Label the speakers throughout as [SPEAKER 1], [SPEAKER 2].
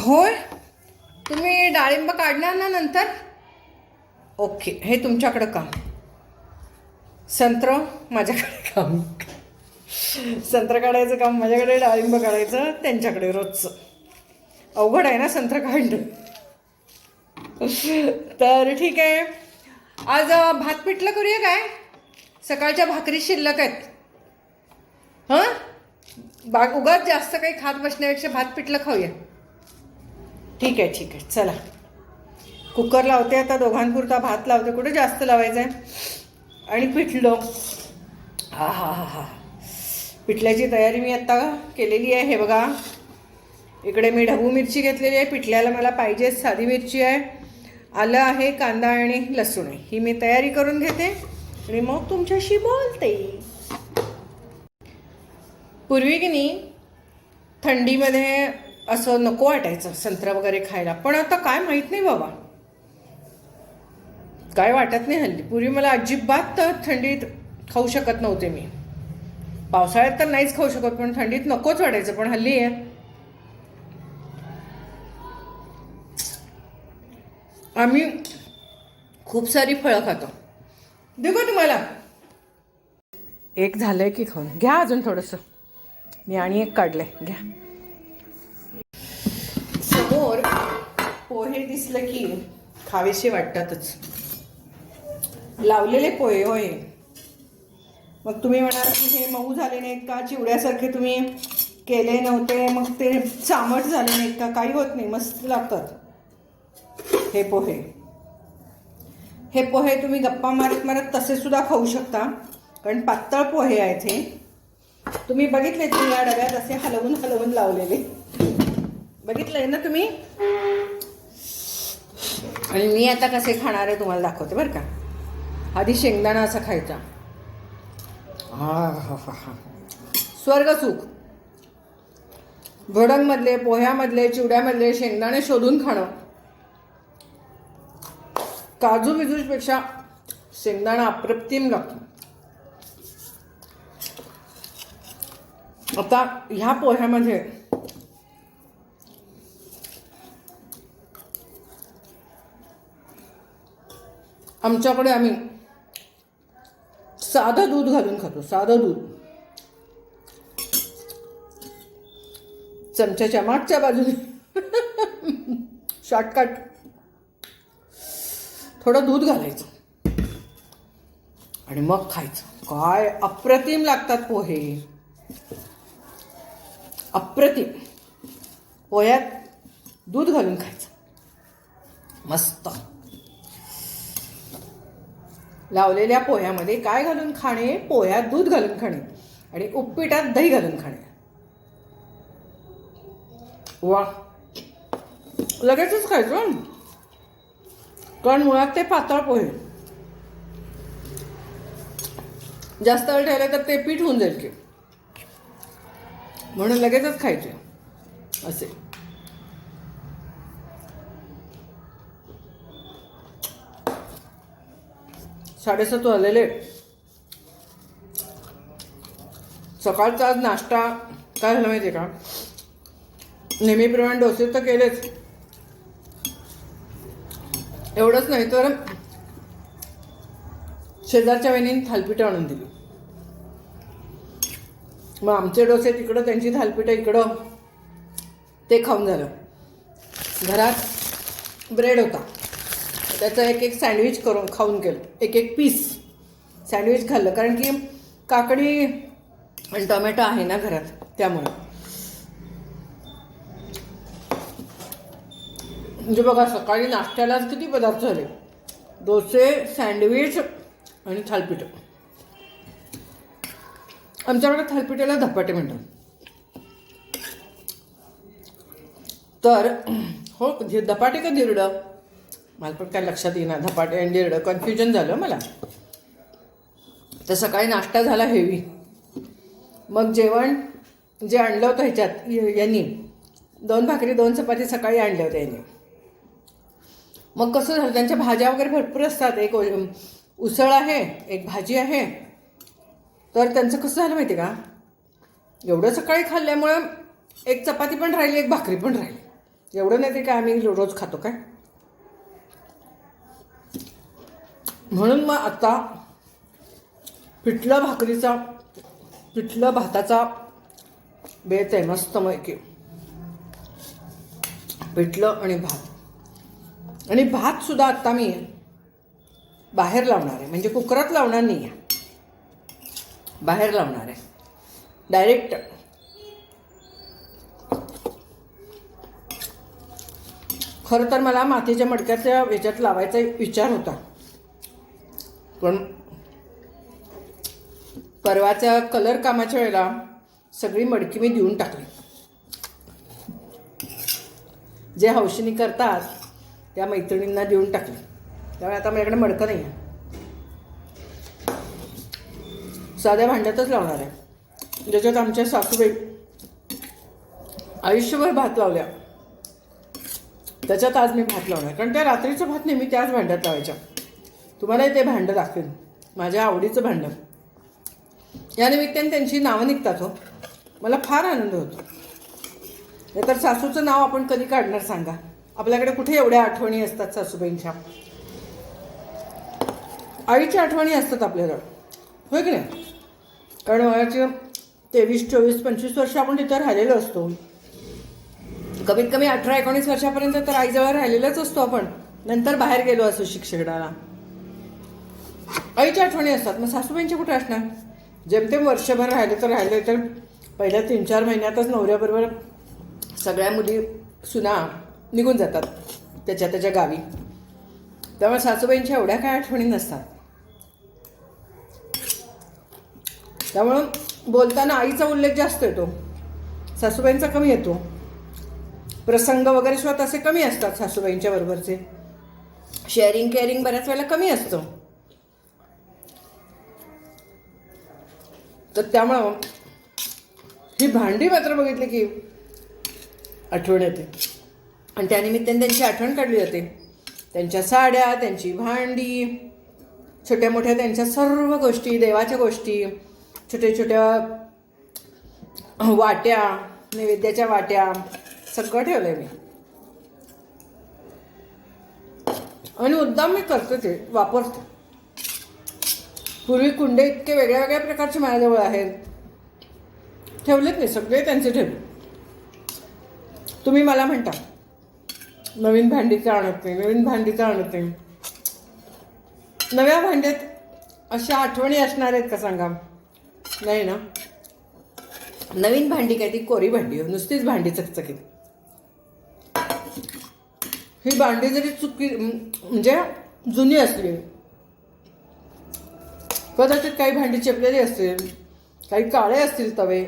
[SPEAKER 1] होय? तुम्ही डाळिंब काढणार ना नंतर? ओके हे तुमच्याकडं काम संत्र माझ्याकडे काम संत्र काढायचं काम माझ्याकडे डाळिंब काढायचं त्यांच्याकडे रोजचं. अवघड आहे ना संत्र काढणं? तर ठीक आहे. आज भात पिठलं करूया काय? सकाळच्या भाकरी शिल्लक आहेत. हां? बा उगाच जास्त काही खात बसण्यापेक्षा भात पिठलं खाऊया. ठीक आहे ठीक आहे. चला. कुकर लावते आता दोघांपुरता भात लावते. कुठे जास्त लावायचं आहे आणि पिठलं. हा हा हा हा. पिठल्याची तयारी मी आत्ता केलेली आहे. हे बघा. इकडे मी ढबू मिरची घेतलेली आहे. पिठल्याला मला पाहिजे साधी मिरची आहे. आलं आहे कांदा आणि लसूण आहे. ही मी तयारी करून घेते. आणि मग तुमच्याशी बोलते. पूर्वी की नाही थंडीमध्ये असं नको वाटायचं संत्रा वगैरे खायला. पण आता काय माहीत नाही बाबा. काय वाटत नाही हल्ली. पूर्वी मला अजिबात तर थंडीत खाऊ शकत नव्हते मी. पावसाळ्यात तर नाहीच खाऊ शकत पण थंडीत नकोच वाटायचं पण हल्ली आहे. आम्ही खूप सारी फळं खातो. देऊ का तुम्हाला. एक झालंय की खाऊन. घ्या अजून थोडंसं. मी आणि एक काढलंय. घ्या. समोर पोहे दिसलं की खावेसे वाटतातच. लावलेले पोहे होय. मग तुम्ही म्हणाल की हे मऊ झाले नाहीत का? चिवड्यासारखे तुम्ही केले नव्हते. मग ते चामट झाले नाहीत का? काही होत नाही. मस्त लागतात हे पोहे. हे पोहे तुम्ही गप्पा मारत मारत तसे सुद्धा खाऊ शकता. कारण पातळ पोहे आहेत हे. तुम्ही बघितले तुम्ही या डब्यात? असे हलवून हलवून लावलेले. बघितलंय ना तुम्ही? आणि मी आता कसे खाणार आहे तुम्हाला दाखवते बरं का. आधी शेंगदाणा असा खायचा. हा हा हा हा. स्वर्ग सुख. भडंगमधले पोह्यामधले चिवड्यामधले शेंगदाणे शोधून खाणं. काजू बिजूपेक्षा शेंगदाणा अप्रतिम लागतो. आता ह्या पोह्यामध्ये आमच्याकडे आम्ही साधं दूध घालून खातो साधं दूध. चमच्याच्या मागच्या बाजूने. शॉर्टकट थोडं दूध घालायचं. आणि मग खायचं. काय अप्रतिम लागतात पोहे. अप्रतिम. पोह्यात दूध घालून खायचं. मस्त. लावलेल्या पोह्यामध्ये काय घालून खाणे? पोह्यात दूध घालून खाणे आणि उपपीठात दही घालून खाणे. वा. लगेचच खायचं कारण मुळात ते पातळ पोहे. जास्त वेळ ठेवले तर ते पीठ होऊन जाईल की. म्हणून लगेचच खायचे. असे. साडेसात वाजलेले. सकाळचा आज नाश्ता काय झाला माहिती आहे का नेहमीप्रमाणे डोसे तर केलेच. एवढंच नाही तर शेजारच्या वहिनीने थालपिठं आणून दिली. मग आमचे डोसे तिकडं त्यांची थालपिठं इकडं ते खाऊन झालं. घरात ब्रेड होता. त्याचं एक एक सँडविच करून खाऊन गेलो. एक एक पीस सँडविच खाल्लं. कारण की काकडी आणि टोमॅटो आहे ना घरात त्यामुळं. म्हणजे बघा सकाळी नाश्त्यालाच किती पदार्थ झाले? डोसे सँडविच आणि थालपिठं. आमच्याकडे थालपिठाला धपाटे म्हणतात. तर हो धपाटे का धिरडं? मला पण काय लक्षात येईना धपाटे आणि कन्फ्युजन झालं मला. तर सकाळी नाश्ता झाला हेवी मग जेवण जे आणलं होतं ह्याच्यात यांनी दोन भाकरी दोन चपाती सकाळी आणल्या होत्या यांनी. मग कसं झालं त्यांच्या भाज्या वगैरे भरपूर असतात. एक उसळ आहे एक भाजी आहे. तर त्यांचं कसं झालं माहिती का? एवढं सकाळी खाल्ल्यामुळं एक चपाती पण राहिली एक भाकरी पण राहिली. एवढं नाही ते काय आम्ही रोज खातो काय? म्हणून मग आता पिठलं भाकरीचा पिठलं भाताचा बेत आहे मस्त मैकी पिठलं आणि भात. आणि भात सुद्धा आता मी बाहेर लावणार आहे. म्हणजे कुकरात लावणार नाही आहे. बाहेर लावणार आहे. डायरेक्ट खरं तर मला मातीच्या मडक्याच्या याच्यात लावायचा एक विचार होता. पण परवाच्या कलर कामाच्या वेळेला सगळी मडकी मी देऊन टाकली. जे हौशीनी करतात त्या मैत्रिणींना देऊन टाकली. त्यामुळे आता माझ्याकडे मडकं नाही आहे साध्या भांड्यातच लावणार आहे. ज्याच्यात आमच्या सासूबाई आयुष्यभर भात लावल्या. त्याच्यात आज मी भात लावणार कारण त्या रात्रीचं भात नेहमी त्याच भांड्यात लावायच्या. तुम्हालाही ते भांडं दाखवेन. माझ्या आवडीचं भांडं. या निमित्ताने त्यांची नावं निघतात हो. मला फार आनंद होतो. नाहीतर सासूचं नाव आपण कधी काढणार सांगा? आपल्याकडे कुठे एवढ्या आठवणी असतात सासूबाईंच्या? आईच्या आठवणी असतात आपल्याला. होय की नाही? कारण वयाचे तेवीस चोवीस पंचवीस वर्ष आपण तिथं राहिलेलो असतो. कमीत कमी अठरा एकोणीस वर्षापर्यंत तर आईजवळ राहिलेलाच असतो आपण. नंतर बाहेर गेलो असो शिक्षणाला. आईच्या आठवणी असतात. मग सासूबाईंच्या कुठे असणार? जेमतेम वर्षभर राहिले तर राहिले तर पहिल्या तीन चार महिन्यातच नवऱ्याबरोबर सगळ्या मुली सुना निघून जातात त्याच्या त्याच्या गावी. त्यामुळे सासूबाईंच्या एवढ्या काय आठवणी नसतात. त्यामुळं बोलताना आईचा उल्लेख जास्त येतो. सासूबाईंचा कमी येतो. प्रसंग वगैरे सुद्धा तसे कमी असतात सासूबाईंच्या बरोबरचे. शेअरिंग केअरिंग बऱ्याच वेळेला कमी असतं. तर त्यामुळं ही भांडी मात्र बघितली की आठवण येते. आणि त्यानिमित्ताने त्यांची आठवण काढली जाते. त्यांच्या साड्या त्यांची भांडी छोट्या मोठ्या त्यांच्या सर्व गोष्टी देवाच्या गोष्टी छोट्या छोट्या वाट्या नैवेद्याच्या वाट्या सगळं ठेवलं आहे मी. आणि मुद्दाम मी करते ते वापरते. पूर्वी कुंडे इतके वेगळ्या वेगळ्या प्रकारचे माझ्याजवळ आहेत. ठेवलेत मी सगळे त्यांचे ठेवले. तुम्ही मला म्हणता नवीन भांडीचं आणत नाही नवीन भांडीचं आणत नाही. नव्या भांड्यात अशा आठवणी असणार आहेत का सांगा? नाही ना? नवीन भांडी काय ती कोरी भांडी हो नुसतीच भांडी चकचकीत. ही भांडी जरी चुकी म्हणजे जुनी असली कदाचित काही भांडी चेपलेली असतील काही काळे असतील तवे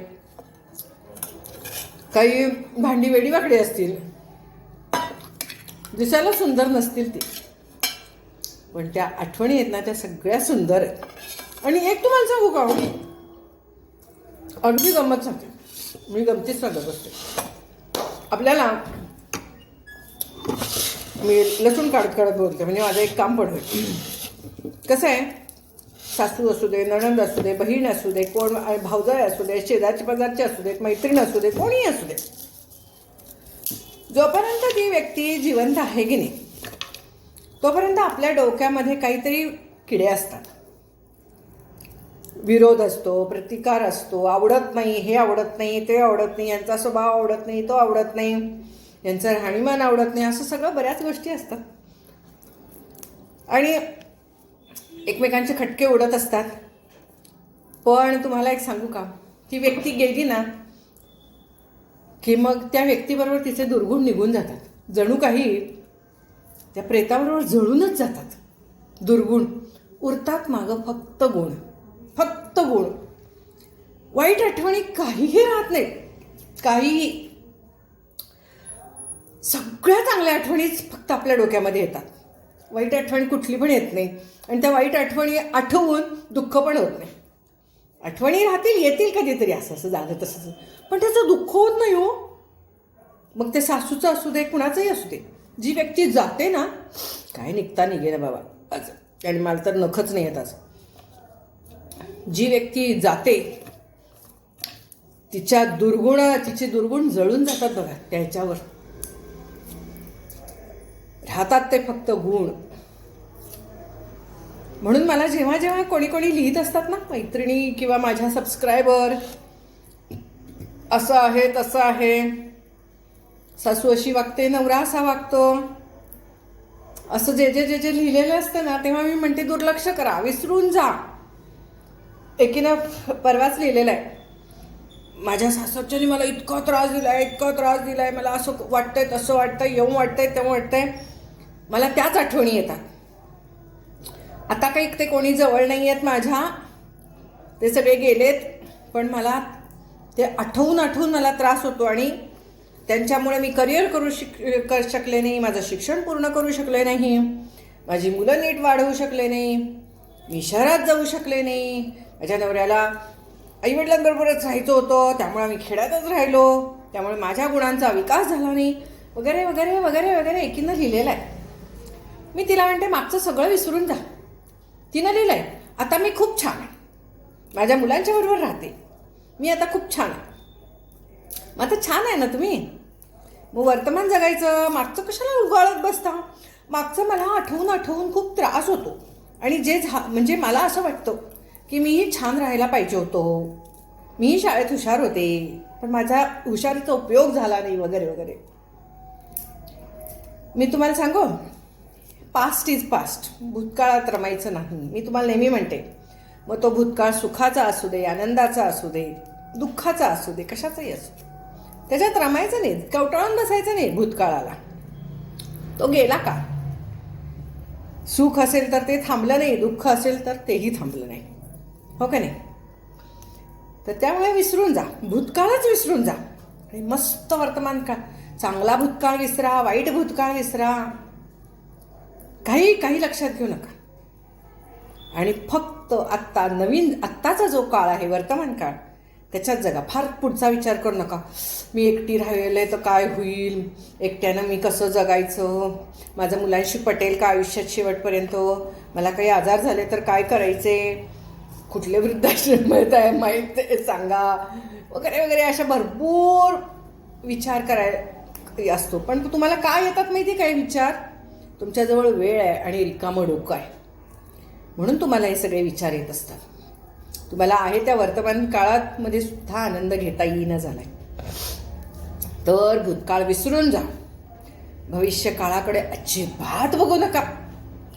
[SPEAKER 1] काही भांडी वेडीवाकडी असतील. दिसायला सुंदर नसतील ती. पण त्या आठवणी आहेत ना त्या सगळ्या सुंदर आहेत. आणि एक तुम्हाला सांगू का हो? अगदी गंमत सांगते. मी गमतीच सांगत असते. आपल्याला मी लसूण काढत काढत बोलते. म्हणजे माझं एक काम पण होईल कसं आहे? सासू असू दे नणंद असू दे बहीण असू दे कोण भावजाई असू दे शेजारचे पदार्थचे असू देत मैत्रीण असू दे कोणीही असू दे. जोपर्यंत ती व्यक्ती जिवंत आहे की नाही तोपर्यंत आपल्या डोक्यामध्ये काहीतरी किडे असतात. विरोध असतो प्रतिकार असतो आवडत नाही हे आवडत नाही ते आवडत नाही यांचा स्वभाव आवडत नाही तो आवडत नाही यांचं राहणीमान आवडत नाही असं सगळं बऱ्याच गोष्टी असतात. आणि एकमेकांचे खटके उडत असतात. पण तुम्हाला एक सांगू का? ती व्यक्ती गेली ना की मग त्या व्यक्तीबरोबर तिचे दुर्गुण निघून जातात. जणू काही त्या प्रेताबरोबर जळूनच जातात. दुर्गुण. उरतात मागं फक्त गुण. फक्त गुण. वाईट आठवणी काहीही राहत नाहीत. काहीही सगळ्या चांगल्या आठवणीच फक्त आपल्या डोक्यामध्ये येतात. वाईट आठवण कुठली पण येत नाही. आणि त्या वाईट आठवणी आठवून दुःख पण होत नाही. आठवणी राहतील येतील कधीतरी असं असं झालं तसं पण त्याचं दुःख होत नाही हो. मग ते सासूचं असू दे कुणाचंही असू दे. जी व्यक्ती जाते ना काय निघता निघे ना बाबा. आज आणि मला तर नखच नाही येत आज. जी व्यक्ती जाते तिच्या दुर्गुण तिचे दुर्गुण जळून जातात बघा त्याच्यावर. राहतात ते फक्त गुण. म्हणून मला जेव्हा जेव्हा कोणी कोणी लिहित असतात ना मैत्रिणी किंवा माझ्या सबस्क्रायबर असं आहे तसं आहे सासू अशी वागते नवरा असा वागतो असं जे जे जे जे लिहिलेलं असतं ना तेव्हा मी म्हणते दुर्लक्ष करा विसरून जा. एकीनं परवाच लिहिलेलं आहे. माझ्या सासरच्याने मला इतका त्रास दिला आहे इतका त्रास दिला आहे मला असं वाटतंय तसं वाटतंय येऊन वाटतंय तेव्हा वाटतंय मला त्याच आठवणी येतात. आता काही ते कोणी जवळ नाही आहेत माझ्या. ते सगळे गेलेत पण मला ते आठवून आठवून मला त्रास होतो आणि त्यांच्यामुळे मी करिअर करू शिक कर शकले नाही माझं शिक्षण पूर्ण करू शकले नाही माझी मुलं नीट वाढवू शकले नाही मी शहरात जाऊ शकले नाही माझ्या नवऱ्याला आईवडिलांबरोबरच राहायचं होतं त्यामुळे आम्ही खेड्यातच राहिलो त्यामुळे माझ्या गुणांचा विकास झाला नाही वगैरे वगैरे वगैरे वगैरे एकीनं लिहिलेलं आहे. मी तिला म्हणते मागचं सगळं विसरून जा. तिनं लिहिलं आहे आता मी खूप छान आहे. माझ्या मुलांच्या बरोबर राहते. मी आता खूप छान आहे. मग आता छान आहे ना तुम्ही? मग वर्तमान जगायचं मागचं कशाला उगाळत बसता? मागचं मला आठवून आठवून खूप त्रास होतो. आणि जे झा म्हणजे मला असं वाटतं की मीही छान राहायला पाहिजे होतो. मीही शाळेत हुशार होते पण माझा हुशारीचा उपयोग झाला नाही वगैरे वगैरे. मी तुम्हाला सांगू? पास्ट इज पास्ट भूतकाळात रमायचं नाही. मी तुम्हाला नेहमी म्हणते मग तो भूतकाळ सुखाचा असू दे आनंदाचा असू दे दुःखाचा असू दे कशाचाही असू दे. त्याच्यात रमायचं नाही कवटाळून बसायचं नाही भूतकाळाला. तो गेला का? सुख असेल तर ते थांबलं नाही दुःख असेल तर तेही थांबलं नाही. हो का नाही? तर त्यामुळे विसरून जा. भूतकाळच विसरून जा. आणि मस्त वर्तमान काळ. चांगला भूतकाळ विसरा वाईट भूतकाळ विसरा. काही काही लक्षात घेऊ नका. आणि फक्त आत्ता नवीन आत्ताचा जो काळ आहे वर्तमान काळ त्याच्यात जगा. फार पुढचा विचार करू नका. मी एकटी राहिले तर काय होईल? एकट्यानं मी कसं जगायचं? माझं मुलांशी पटेल का आयुष्यात शेवटपर्यंत? मला काही आजार झाले तर काय करायचे? कुठले वृद्धाश्रम मिळत आहे माहीत आहे सांगा. वगैरे वगैरे अशा भरपूर विचार कराय असतो. पण तुम्हाला काय येतात माहिती काय विचार? तुमच्याजवळ वेळ आहे आणि रिकामं डोकं आहे. म्हणून तुम्हाला हे सगळे विचार येत असतात. तुम्हाला आहे त्या वर्तमान काळात मध्ये सुद्धा आनंद घेता येईना झालाय. तर भूतकाळ विसरून जा. भविष्य काळाकडे अजिबात बघू नका.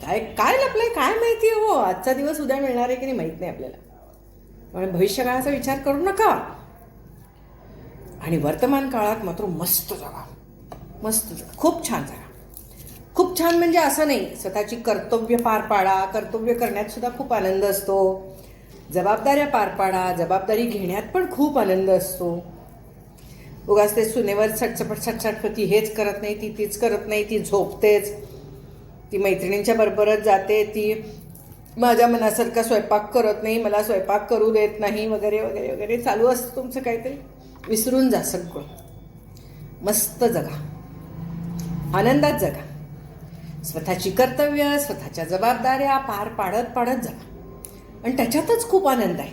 [SPEAKER 1] काय काय लपलंय काय माहिती हो? आजचा दिवस उद्या मिळणार आहे की नाही माहीत नाही आपल्याला. पण भविष्य काळाचा विचार करू नका. आणि वर्तमान काळात मात्र मस्त जगा. मस्त जगा. खूप छान जगा. खूप छान म्हणजे असं नाही स्वतःची कर्तव्य पार पाडा कर्तव्य करण्यात सुद्धा खूप आनंद असतो. जबाबदाऱ्या पार पाडा जबाबदारी घेण्यात पण खूप आनंद असतो. उगाच ते सुनेवर सटसपट सटसट ती हेच करत नाही ती तीच करत नाही ती झोपतेच. ती मैत्रिणींच्या बरोबरच जाते ती माझ्या मनासारखा स्वयंपाक करत नाही मला स्वयंपाक करू देत नाही वगैरे वगैरे वगैरे. चालू असतं तुमचं काहीतरी. विसरून जा सगळं. मस्त जगा. आनंदात जगा. स्वतःची कर्तव्य स्वतःच्या जबाबदाऱ्या पार पाडत पाडत जा. आणि त्याच्यातच खूप आनंद आहे.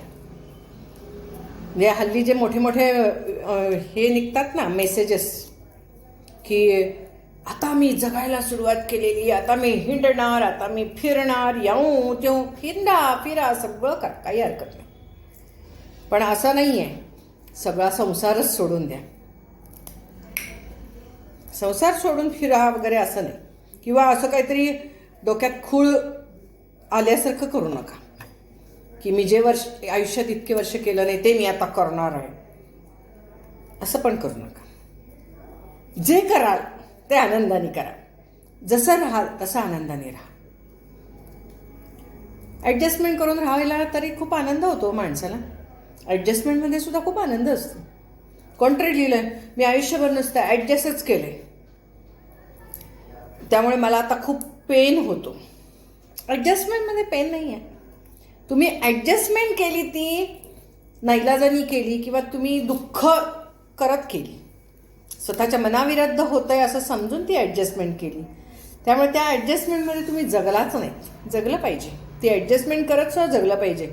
[SPEAKER 1] म्हणजे हल्ली जे मोठे मोठे हे निघतात ना मेसेजेस की आता मी जगायला सुरुवात केलेली आता मी हिंडणार आता मी फिरणार येऊ तेऊ फिरला फिरा सगळं कर काही हरकत नाही पण असं नाही आहे सगळा संसारच सोडून द्या. संसार सोडून फिरा वगैरे असं नाही. किंवा असं काहीतरी डोक्यात खूळ आल्यासारखं करू नका. की मी जे वर्ष आयुष्यात इतके वर्ष केलं नाही ते मी आता करणार आहे. असं पण करू नका. जे कराल ते आनंदाने करा. जसं राहाल तसं आनंदाने राहा. ॲडजस्टमेंट करून राहायला तरी खूप आनंद होतो माणसाला. ॲडजस्टमेंटमध्ये सुद्धा खूप आनंद असतो. कॉन्ट्रेट लिहिलं आहे मी आयुष्यभर नुसतं ॲडजस्टच केलं आहे त्यामुळे मला आता खूप पेन होतो. ॲडजस्टमेंटमध्ये पेन नाही आहे तुम्ही ॲडजस्टमेंट केली ती नाईलाजानी केली किंवा तुम्ही दुःख करत केली. स्वतःच्या मनाविरुद्ध होतं आहे असं समजून ती ॲडजस्टमेंट केली. त्यामुळे त्या ॲडजस्टमेंटमध्ये तुम्ही जगलाच नाही. जगलं पाहिजे. ती ॲडजस्टमेंट करत सुद्धा जगलं पाहिजे.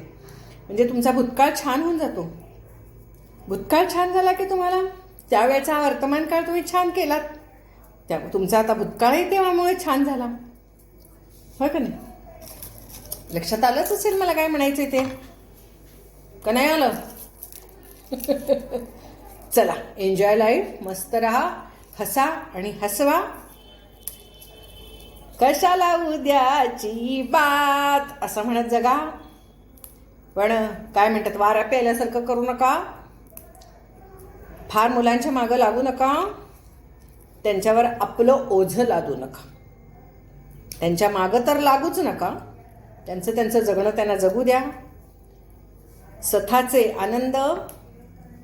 [SPEAKER 1] म्हणजे तुमचा भूतकाळ छान होऊन जातो. भूतकाळ छान झाला की तुम्हाला? त्यावेळेचा वर्तमान काळ तुम्ही छान केलात. त्या तुमचा आता भूतकाळही तेव्हामुळे छान झाला. होय का नाही? लक्षात आलंच असेल मला काय म्हणायचं ते. का नाही आलं? चला एन्जॉय लाईफ मस्त रहा हसा आणि हसवा. कशाला उद्याची बात? असं म्हणत जगा. पण काय म्हणतात वारा प्यायल्यासारखं करू नका. फार मुलांच्या मागं लागू नका. त्यांच्यावर आपलं ओझं लादू नका. त्यांच्या मागं तर लागूच नका. त्यांचं त्यांचं जगणं त्यांना जगू द्या. स्वतःचे आनंद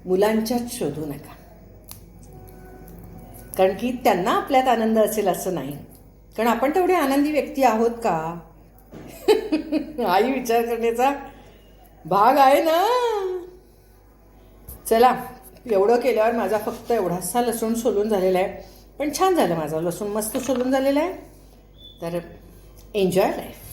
[SPEAKER 1] मुलांच्यात शोधू नका. कारण की त्यांना आपल्यात आनंद असेल असं नाही. कारण आपण तेवढे आनंदी व्यक्ती आहोत का? आई विचार करण्याचा भाग आहे ना? चला एवढं केल्यावर माझा फक्त एवढासा लसूण सोलून झालेला आहे. पण छान झालं माझा. लसूण मस्त सोलून झालेला आहे. तर एन्जॉय लाईफ